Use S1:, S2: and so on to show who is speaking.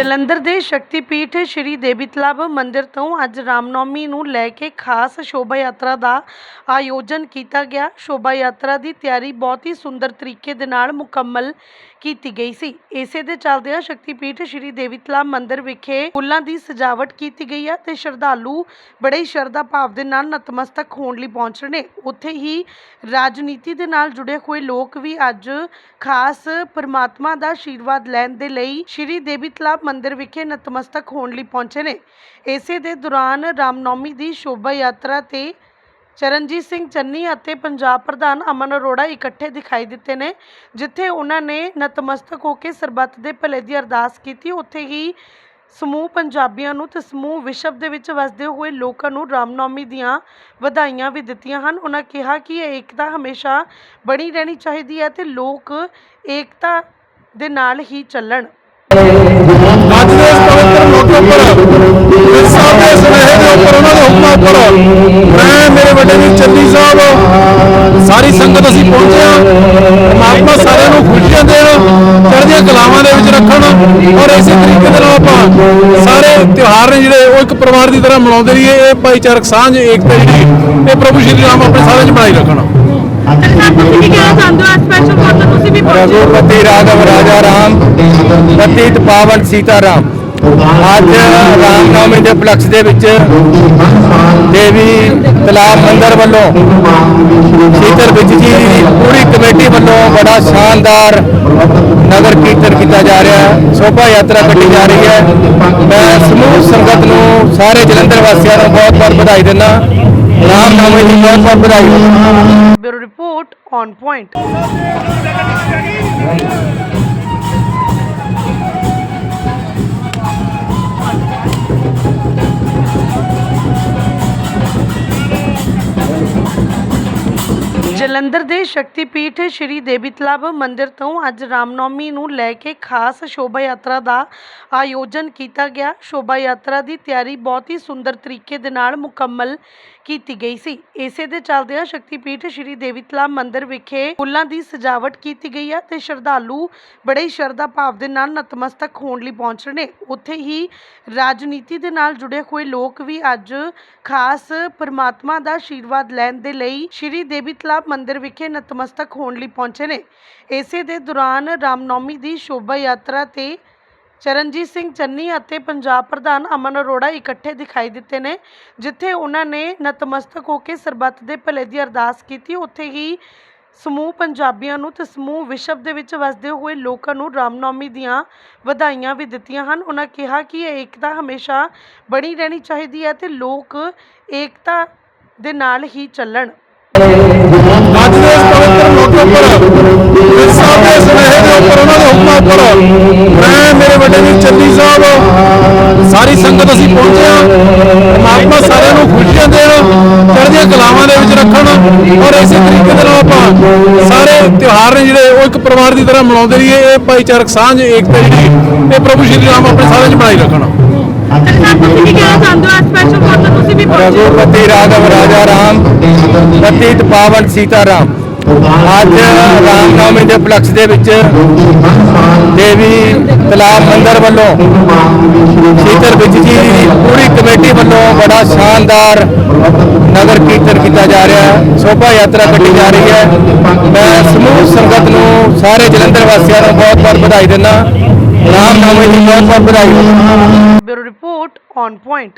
S1: ਜਲੰਧਰ ਦੇ ਸ਼ਕਤੀਪੀਠ ਸ਼੍ਰੀ ਦੇਵੀ ਤਲਾਬ ਮੰਦਿਰ ਤੋਂ ਅੱਜ ਰਾਮਨੌਮੀ ਨੂੰ ਲੈ ਕੇ ਖਾਸ ਸ਼ੋਭਾ ਯਾਤਰਾ ਦਾ ਆਯੋਜਨ ਕੀਤਾ ਗਿਆ। ਸ਼ੋਭਾ ਯਾਤਰਾ ਦੀ ਤਿਆਰੀ ਬਹੁਤ ਹੀ ਸੁੰਦਰ ਤਰੀਕੇ ਦੇ ਨਾਲ ਮੁਕੰਮਲ ਕੀਤੀ ਗਈ ਸੀ। ਇਸੇ ਦੇ ਚੱਲਦਿਆਂ ਸ਼ਕਤੀਪੀਠ ਸ਼੍ਰੀ ਦੇਵੀ ਤਲਾਬ ਮੰਦਿਰ ਵਿਖੇ ਫੁੱਲਾਂ ਦੀ ਸਜਾਵਟ ਕੀਤੀ ਗਈ ਹੈ ਤੇ ਸ਼ਰਧਾਲੂ ਬੜੇ ਹੀ ਸ਼ਰਧਾ ਭਾਵ ਦੇ ਨਾਲ ਨਤਮਸਤਕ ਹੋਣ ਲਈ ਪਹੁੰਚ ਰਹੇ ਨੇ। ਉੱਥੇ ਹੀ ਰਾਜਨੀਤੀ ਦੇ ਨਾਲ ਜੁੜੇ ਹੋਏ ਲੋਕ ਵੀ ਅੱਜ ਖਾਸ ਪਰਮਾਤਮਾ ਦਾ ਆਸ਼ੀਰਵਾਦ ਲੈਣ ਦੇ ਲਈ ਸ਼੍ਰੀ ਦੇਵੀ ਤਲਾਬ ਮੰਦਿਰ ਵਿਖੇ ਨਤਮਸਤਕ ਹੋਣ ਲਈ ਪਹੁੰਚੇ ਨੇ। ਇਸੇ ਦੇ ਦੌਰਾਨ ਰਾਮਨੌਮੀ ਦੀ ਸ਼ੋਭਾ ਯਾਤਰਾ ਤੇ ਚਰਨਜੀਤ ਸਿੰਘ ਚੰਨੀ ਅਤੇ ਪੰਜਾਬ ਪ੍ਰਧਾਨ ਅਮਨ ਅਰੋੜਾ ਇਕੱਠੇ ਦਿਖਾਈ ਦਿੱਤੇ ਨੇ, ਜਿੱਥੇ ਉਹਨਾਂ ਨੇ ਨਤਮਸਤਕ ਹੋ ਕੇ ਸਰਬੱਤ ਦੇ ਭਲੇ ਦੀ ਅਰਦਾਸ ਕੀਤੀ। ਉੱਥੇ ਹੀ ਸਮੂਹ ਪੰਜਾਬੀਆਂ ਨੂੰ ਤੇ ਸਮੂਹ ਵਿਸ਼ਵ ਦੇ ਵਿੱਚ ਵਸਦੇ ਹੋਏ ਲੋਕਾਂ ਨੂੰ ਰਾਮਨੌਮੀ ਦੀਆਂ ਵਧਾਈਆਂ ਵੀ ਦਿੱਤੀਆਂ ਹਨ। ਉਹਨਾਂ ਕਿਹਾ ਕਿ ਇਹ ਏਕਤਾ ਹਮੇਸ਼ਾ ਬਣੀ ਰਹਿਣੀ ਚਾਹੀਦੀ ਹੈ ਤੇ ਲੋਕ ਏਕਤਾ ਦੇ ਨਾਲ ਹੀ ਚੱਲਣ।
S2: ਅੱਜ ਦੇ ਇਸ ਪਵਿੱਤਰ ਮੌਕੇ ਉੱਪਰ, ਇਸ ਸਾਹਿਬ ਦੇ ਸੁਨੇਹੇ ਦੇ ਉੱਪਰ, ਉਹਨਾਂ ਦੇ ਹੁਕਮਾਂ ਉੱਪਰ, ਮੈਂ, ਮੇਰੇ ਵੱਡੇ ਵੀਰ ਚੰਦੀ ਸਾਹਿਬ, ਸਾਰੀ ਸੰਗਤ ਅਸੀਂ ਪਹੁੰਚੇ ਹਾਂ। ਪਰਮਾਤਮਾ ਸਾਰਿਆਂ ਨੂੰ ਖੁਸ਼ੀਆਂ ਦੇਣ, ਚੜ੍ਹਦੀਆਂ ਕਲਾਵਾਂ ਦੇ ਵਿੱਚ ਰੱਖਣ ਔਰ ਇਸੇ ਤਰੀਕੇ ਦੇ ਨਾਲ ਆਪਾਂ ਸਾਰੇ ਤਿਉਹਾਰ ਨੇ ਜਿਹੜੇ, ਉਹ ਇੱਕ ਪਰਿਵਾਰ ਦੀ ਤਰ੍ਹਾਂ ਮਨਾਉਂਦੇ ਰਹੀਏ। ਇਹ ਭਾਈਚਾਰਕ ਸਾਂਝ, ਏਕਤਾ ਜਿਹੜੀ, ਇਹ ਪ੍ਰਭੂ ਸ਼੍ਰੀ ਰਾਮ ਆਪਣੇ ਸਾਰਿਆਂ 'ਚ ਬਣਾਈ ਰੱਖਣ। रघुपति राघव राजा राम ਪਤਿਤ ਪਾਵਨ ਸੀਤਾ ਰਾਮ ਅੱਜ ਰਾਮਨੌਮੀ ਦੇ ਉਪਲਕਸ਼ ਦੇ ਵਿੱਚ ਦੇਵੀ ਤਲਾਬ ਮੰਦਿਰ ਵੱਲੋਂ ਸ਼ੀਤਲ ਵਿੱਚ ਜੀ ਦੀ ਪੂਰੀ ਕਮੇਟੀ ਵੱਲੋਂ ਬੜਾ ਸ਼ਾਨਦਾਰ ਨਗਰ ਕੀਰਤਨ ਕੀਤਾ ਜਾ ਰਿਹਾ ਹੈ ਸ਼ੋਭਾ ਯਾਤਰਾ ਕੱਢੀ ਜਾ ਰਹੀ ਹੈ ਮੈਂ ਸਮੂਹ ਸੰਗਤ ਨੂੰ ਸਾਰੇ ਜਲੰਧਰ ਵਾਸੀਆਂ ਨੂੰ ਬਹੁਤ ਬਹੁਤ ਵਧਾਈ ਦਿੰਦਾ ਰਾਮਨੌਮੀ ਦੀ ਬਹੁਤ ਬਹੁਤ
S1: ਜਲੰਧਰ ਦੇ ਸ਼ਕਤੀਪੀਠ ਸ਼੍ਰੀ ਦੇਵੀ ਤਲਾਬ ਮੰਦਿਰ ਤੋਂ ਅੱਜ ਰਾਮਨੌਮੀ ਨੂੰ ਲੈ ਕੇ ਖਾਸ ਸ਼ੋਭਾ ਯਾਤਰਾ ਦਾ ਆਯੋਜਨ ਕੀਤਾ ਗਿਆ। ਸ਼ੋਭਾ ਯਾਤਰਾ ਦੀ ਤਿਆਰੀ ਬਹੁਤ ਹੀ ਸੁੰਦਰ ਤਰੀਕੇ ਦੇ ਨਾਲ ਮੁਕੰਮਲ ਕੀਤੀ ਗਈ ਸੀ। ਇਸੇ ਦੇ ਚੱਲਦਿਆਂ ਸ਼ਕਤੀਪੀਠ ਸ਼੍ਰੀ ਦੇਵੀ ਤਲਾਬ ਮੰਦਿਰ ਵਿਖੇ ਫੁੱਲਾਂ ਦੀ ਸਜਾਵਟ ਕੀਤੀ ਗਈ ਹੈ ਤੇ ਸ਼ਰਧਾਲੂ ਬੜੇ ਸ਼ਰਧਾ ਭਾਵ ਦੇ ਨਾਲ ਨਤਮਸਤਕ ਹੋਣ ਲਈ ਪਹੁੰਚ ਰਹੇ ਨੇ। ਉੱਥੇ ਹੀ ਰਾਜਨੀਤੀ ਦੇ ਨਾਲ ਜੁੜੇ ਹੋਏ ਲੋਕ ਵੀ ਅੱਜ ਖਾਸ ਪਰਮਾਤਮਾ ਦਾ ਆਸ਼ੀਰਵਾਦ ਲੈਣ ਦੇ ਲਈ ਸ਼੍ਰੀ ਦੇਵੀ ਤਲਾਬ ਮੰਦਿਰ ਵਿਖੇ ਨਤਮਸਤਕ ਹੋਣ ਲਈ ਪਹੁੰਚੇ ਨੇ। ਇਸੇ ਦੇ ਦੌਰਾਨ ਰਾਮਨੌਮੀ ਦੀ ਸ਼ੋਭਾ ਯਾਤਰਾ ਤੇ ਚਰਨਜੀਤ ਸਿੰਘ ਚੰਨੀ ਅਤੇ ਪੰਜਾਬ ਪ੍ਰਧਾਨ ਅਮਨ ਅਰੋੜਾ ਇਕੱਠੇ ਦਿਖਾਈ ਦਿੱਤੇ ਨੇ, ਜਿੱਥੇ ਉਹਨਾਂ ਨੇ ਨਤਮਸਤਕ ਹੋ ਕੇ ਸਰਬੱਤ ਦੇ ਭਲੇ ਦੀ ਅਰਦਾਸ ਕੀਤੀ। ਉੱਥੇ ਹੀ ਸਮੂਹ ਪੰਜਾਬੀਆਂ ਨੂੰ ਤੇ ਸਮੂਹ ਵਿਸ਼ਵ ਦੇ ਵਿੱਚ ਵਸਦੇ ਹੋਏ ਲੋਕਾਂ ਨੂੰ ਰਾਮਨੌਮੀ ਦੀਆਂ ਵਧਾਈਆਂ ਵੀ ਦਿੱਤੀਆਂ ਹਨ। ਉਹਨਾਂ ਕਿਹਾ ਕਿ ਇਹ ਏਕਤਾ ਹਮੇਸ਼ਾ ਬਣੀ ਰਹਿਣੀ ਚਾਹੀਦੀ ਹੈ ਤੇ ਲੋਕ ਏਕਤਾ ਦੇ ਨਾਲ ਹੀ ਚੱਲਣ।
S2: ਅੱਜ ਦੇ ਇਸ ਪਵਿੱਤਰ ਮੌਕੇ ਉੱਪਰ, ਇਸ ਸਾਹਿਬ ਦੇ ਸੁਨੇਹੇ ਦੇ ਉੱਪਰ ਉਹਨਾਂ ਦੇ ਹੁਕਮਾਂ ਉੱਪਰ, ਮੈਂ, ਮੇਰੇ ਵੱਡੇ ਵੀਰ ਚੰਦੀ ਸਾਹਿਬ, ਸਾਰੀ ਸੰਗਤ ਅਸੀਂ ਪਹੁੰਚੇ ਹਾਂ। ਪਰਮਾਤਮਾ ਸਾਰਿਆਂ ਨੂੰ ਖੁਸ਼ੀਆਂ ਦੇਣ, ਚੜ੍ਹਦੀਆਂ ਕਲਾਵਾਂ ਦੇ ਵਿੱਚ ਰੱਖਣ ਔਰ ਇਸੇ ਤਰੀਕੇ ਦੇ ਨਾਲ ਆਪਾਂ ਸਾਰੇ ਤਿਉਹਾਰ ਨੇ ਜਿਹੜੇ ਉਹ ਇੱਕ ਪਰਿਵਾਰ ਦੀ ਤਰ੍ਹਾਂ ਮਨਾਉਂਦੇ ਰਹੀਏ। ਇਹ ਭਾਈਚਾਰਕ ਸਾਂਝ, ਏਕਤਾ ਜਿਹੜੀ, ਇਹ ਪ੍ਰਭੂ ਸ਼੍ਰੀ ਰਾਮ ਆਪਣੇ ਸਾਰਿਆਂ 'ਚ ਬਣਾਈ ਰੱਖਣ
S3: ਸਰ ਤੁਸੀਂ ਕੀ ਕਹਿਣਾ ਚਾਹੁੰਦੇ ਹੋ ਸਪੈਸ਼ਲ ਫੋਰ ਤੁਸੀਂ ਵੀ ਪਹੁੰਚੇ ਹੋ।
S2: रघुपति राघव राजा राम ਪਤਿਤ ਪਾਵਨ ਸੀਤਾ ਰਾਮ ਅੱਜ ਰਾਮਨੌਮੀ ਦੇ ਉਪਲਕਸ਼ ਦੇ ਵਿੱਚ ਦੇਵੀ ਤਲਾਬ ਮੰਦਿਰ ਵੱਲੋਂ ਸ਼ੀਤਲ ਵਿੱਚ ਜੀ ਦੀ ਪੂਰੀ ਕਮੇਟੀ ਵੱਲੋਂ ਬੜਾ ਸ਼ਾਨਦਾਰ ਨਗਰ ਕੀਰਤਨ ਕੀਤਾ ਜਾ ਰਿਹਾ ਹੈ ਸ਼ੋਭਾ ਯਾਤਰਾ ਕੱਢੀ ਜਾ ਰਹੀ ਹੈ ਮੈਂ ਸਮੂਹ ਸੰਗਤ ਨੂੰ ਸਾਰੇ ਜਲੰਧਰ ਵਾਸੀਆਂ ਨੂੰ ਬਹੁਤ ਬਹੁਤ ਵਧਾਈ ਦਿੰਦਾ ਰਾਮਨੌਮੀ ਦੀ ਬਹੁਤ ਬਹੁਤ ਵਧਾਈ ਦਿੰਦਾ
S1: ਬਿਊਰੋ ਰਿਪੋਰਟ ਔਨ ਪੁਆਇੰਟ